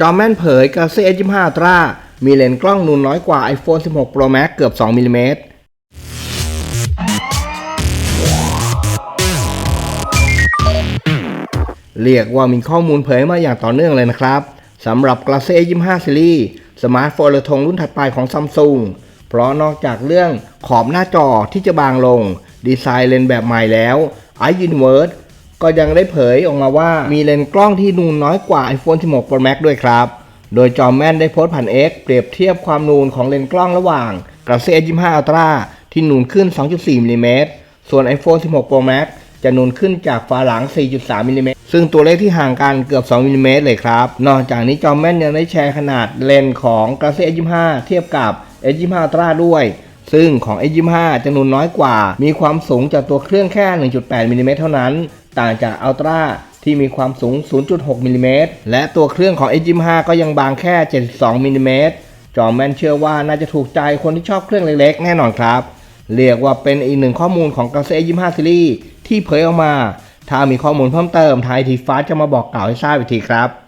จอแม่นเผย Galaxy S25 Ultra มีเลนส์กล้องนูนน้อยกว่า iPhone 16 Pro Max เกือบ 2มิลลิเมตรเรียกว่ามีข้อมูลเผยมาอย่างต่อเนื่องเลยนะครับสำหรับ Galaxy S25 Series สมาร์ทโฟนระทงรุ่นถัดไปของ Samsung เพราะนอกจากเรื่องขอบหน้าจอที่จะบางลง ดีไซน์เลนส์แบบใหม่แล้ว iUniverse ก็ยังได้เผยออกมาว่ามีเลนส์กล้องที่นูนน้อยกว่า iPhone 16 Pro Max ด้วยครับ โดยจอมแม่นได้โพสต์ผ่าน X เปรียบเทียบความนูนของเลนส์กล้องระหว่าง Galaxy S25 Ultra ที่นูนขึ้น 2.4มิลลิเมตรส่วน iPhone 16 Pro Max จะนูนขึ้นจากฝาหลัง 4.3มิลลิเมตรซึ่งตัวเลขที่ห่างกันเกือบ 2มิลลิเมตรเลยครับ นอกจากนี้จอมแม่นยังได้แชร์ขนาดเลนส์ของ Galaxy S25 เทียบกับ S25 Ultra ด้วยซึ่งของ S25 จะนูนน้อยกว่า มีความสูงจากตัวเครื่องแค่ 1.8มิลิเมตรเท่านั้น ต่างจากอัลตร้าที่มีความสูง 0.6มิลลิเมตรและตัวเครื่องของ S25 ก็ยังบางแค่ 72มิลลิเมตรจอมแมนเชื่อว่าน่าจะถูกใจคนที่ชอบเครื่องเล็กๆ แน่นอนครับ เรียกว่าเป็นอีกหนึ่งข้อมูลของ Galaxy S25 Series ที่เผยออกมา ถ้ามีข้อมูลเพิ่มเติมไทยทีฟ้าจะมาบอกกล่าวให้ทราบอีกทีครับ